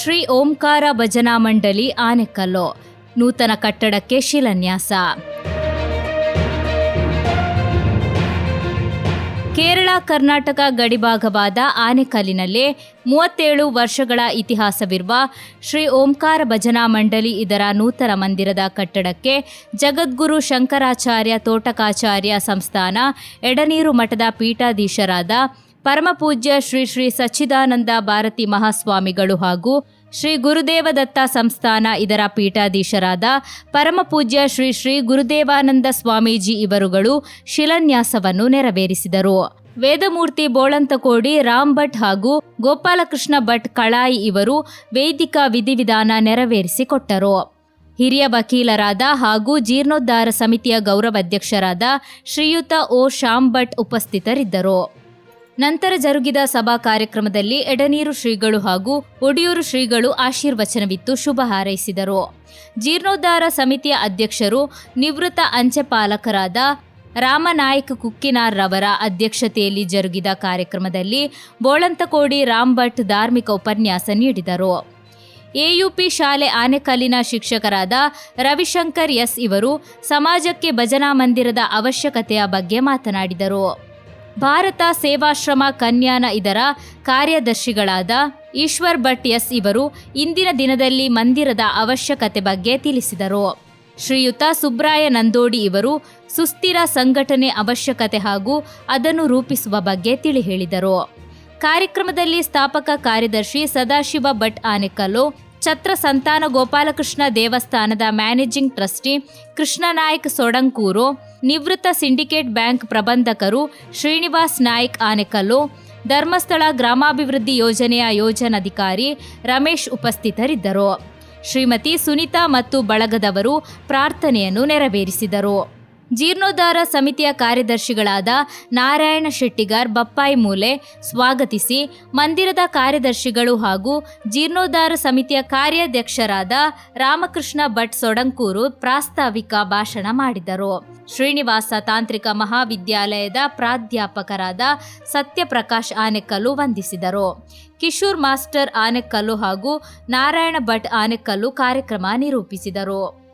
ಶ್ರೀ ಓಂಕಾರ ಭಜನಾ ಮಂಡಳಿ ಆನೆಕಲ್ಲು, ನೂತನ ಕಟ್ಟಡಕ್ಕೆ ಶಿಲಾನ್ಯಾಸ. ಕೇರಳ, ಕರ್ನಾಟಕ ಗಡಿಭಾಗವಾದ ಆನೆಕಲ್ಲಿನಲ್ಲಿ ಮೂವತ್ತೇಳು ವರ್ಷಗಳ ಇತಿಹಾಸವಿರುವ ಶ್ರೀ ಓಂಕಾರ ಭಜನಾ ಮಂಡಳಿ ಇದರ ನೂತನ ಮಂದಿರದ ಕಟ್ಟಡಕ್ಕೆ ಜಗದ್ಗುರು ಶಂಕರಾಚಾರ್ಯ, ತೋಟಕಾಚಾರ್ಯ ಸಂಸ್ಥಾನ ಎಡನೀರು ಮಠದ ಪೀಠಾಧೀಶರಾದ ಪರಮಪೂಜ್ಯ ಶ್ರೀ ಶ್ರೀ ಸಚ್ಚಿದಾನಂದ ಭಾರತಿ ಮಹಾಸ್ವಾಮಿಗಳು ಹಾಗೂ ಶ್ರೀ ಗುರುದೇವದತ್ತ ಸಂಸ್ಥಾನ ಇದರ ಪೀಠಾಧೀಶರಾದ ಪರಮಪೂಜ್ಯ ಶ್ರೀ ಶ್ರೀ ಗುರುದೇವಾನಂದ ಸ್ವಾಮೀಜಿ ಇವರುಗಳು ಶಿಲಾನ್ಯಾಸವನ್ನು ನೆರವೇರಿಸಿದರು. ವೇದಮೂರ್ತಿ ಬೋಳಂತಕೋಡಿ ರಾಮ್ ಭಟ್ ಹಾಗೂ ಗೋಪಾಲಕೃಷ್ಣ ಭಟ್ ಕಳಾಯಿ ಇವರು ವೈದಿಕ ವಿಧಿವಿಧಾನ ನೆರವೇರಿಸಿಕೊಟ್ಟರು. ಹಿರಿಯ ವಕೀಲರಾದ ಹಾಗೂ ಜೀರ್ಣೋದ್ಧಾರ ಸಮಿತಿಯ ಗೌರವಾಧ್ಯಕ್ಷರಾದ ಶ್ರೀಯುತ ಓ ಶ್ಯಾಮ್ ಭಟ್ ಉಪಸ್ಥಿತರಿದ್ದರು. ನಂತರ ಜರುಗಿದ ಸಭಾ ಕಾರ್ಯಕ್ರಮದಲ್ಲಿ ಎಡನೀರು ಶ್ರೀಗಳು ಹಾಗೂ ಒಡಿಯೂರು ಶ್ರೀಗಳು ಆಶೀರ್ವಚನವಿತ್ತು ಶುಭ ಹಾರೈಸಿದರು. ಜೀರ್ಣೋದ್ಧಾರ ಸಮಿತಿಯ ಅಧ್ಯಕ್ಷರು ನಿವೃತ್ತ ಅಂಚೆ ಪಾಲಕರಾದ ರಾಮನಾಯಕ್ ಕುಕ್ಕಿನಾರ್ ರವರ ಅಧ್ಯಕ್ಷತೆಯಲ್ಲಿ ಜರುಗಿದ ಕಾರ್ಯಕ್ರಮದಲ್ಲಿ ಬೋಳಂತಕೋಡಿ ರಾಮ್ ಭಟ್ ಧಾರ್ಮಿಕ ಉಪನ್ಯಾಸ ನೀಡಿದರು. ಎಯುಪಿ ಶಾಲೆ ಆನೆಕಲ್ಲಿನ ಶಿಕ್ಷಕರಾದ ರವಿಶಂಕರ್ ಎಸ್ ಇವರು ಸಮಾಜಕ್ಕೆ ಭಜನಾ ಮಂದಿರದ ಅವಶ್ಯಕತೆಯ ಬಗ್ಗೆ ಮಾತನಾಡಿದರು. ಭಾರತ ಸೇವಾಶ್ರಮ ಕನ್ಯಾನ ಇದರ ಕಾರ್ಯದರ್ಶಿಗಳಾದ ಈಶ್ವರ್ ಭಟ್ ಎಸ್ ಇವರು ಇಂದಿನ ದಿನದಲ್ಲಿ ಮಂದಿರದ ಅವಶ್ಯಕತೆ ಬಗ್ಗೆ ತಿಳಿಸಿದರು. ಶ್ರೀಯುತ ಸುಬ್ರಾಯ ನಂದೋಡಿ ಇವರು ಸುಸ್ಥಿರ ಸಂಘಟನೆ ಅವಶ್ಯಕತೆ ಹಾಗೂ ಅದನ್ನು ರೂಪಿಸುವ ಬಗ್ಗೆ ತಿಳಿ ಹೇಳಿದರು ಕಾರ್ಯಕ್ರಮದಲ್ಲಿ ಸ್ಥಾಪಕ ಕಾರ್ಯದರ್ಶಿ ಸದಾಶಿವ ಭಟ್ ಆನೆಕಲ್ಲು, ಛತ್ರ ಸಂತಾನ ಗೋಪಾಲಕೃಷ್ಣ ದೇವಸ್ಥಾನದ ಮ್ಯಾನೇಜಿಂಗ್ ಟ್ರಸ್ಟಿ ಕೃಷ್ಣನಾಯಕ್ ಸೊಡಂಕೂರು ನಿವೃತ್ತ ಸಿಂಡಿಕೇಟ್ ಬ್ಯಾಂಕ್ ಪ್ರಬಂಧಕರು ಶ್ರೀನಿವಾಸ್ ನಾಯ್ಕ್ ಆನೆಕಲ್ಲು, ಧರ್ಮಸ್ಥಳ ಗ್ರಾಮಾಭಿವೃದ್ಧಿ ಯೋಜನೆಯ ಯೋಜನಾಧಿಕಾರಿ ರಮೇಶ್ ಉಪಸ್ಥಿತರಿದ್ದರು. ಶ್ರೀಮತಿ ಸುನೀತಾ ಮತ್ತು ಬಳಗದವರು ಪ್ರಾರ್ಥನೆಯನ್ನು ನೆರವೇರಿಸಿದರು. ಜೀರ್ಣೋದ್ಧಾರ ಸಮಿತಿಯ ಕಾರ್ಯದರ್ಶಿಗಳಾದ ನಾರಾಯಣ ಶೆಟ್ಟಿಗಾರ್, ಬಪ್ಪಾಯಿ ಮೂಲೆ ಸ್ವಾಗತಿಸಿ ಮಂದಿರದ ಕಾರ್ಯದರ್ಶಿಗಳು ಹಾಗೂ ಜೀರ್ಣೋದ್ಧಾರ ಸಮಿತಿಯ ಕಾರ್ಯಾಧ್ಯಕ್ಷರಾದ ರಾಮಕೃಷ್ಣ ಭಟ್ ಸೊಡಂಕೂರು ಪ್ರಾಸ್ತಾವಿಕ ಭಾಷಣ ಮಾಡಿದರು. ಶ್ರೀನಿವಾಸ ತಾಂತ್ರಿಕ ಮಹಾವಿದ್ಯಾಲಯದ ಪ್ರಾಧ್ಯಾಪಕರಾದ ಸತ್ಯಪ್ರಕಾಶ್ ಆನೆಕಲ್ಲು ವಂದಿಸಿದರು. ಕಿಶೋರ್ ಮಾಸ್ಟರ್ ಆನೆಕಲ್ಲು ಹಾಗೂ ನಾರಾಯಣ ಭಟ್ ಆನೆಕಲ್ಲು ಕಾರ್ಯಕ್ರಮ ನಿರೂಪಿಸಿದರು.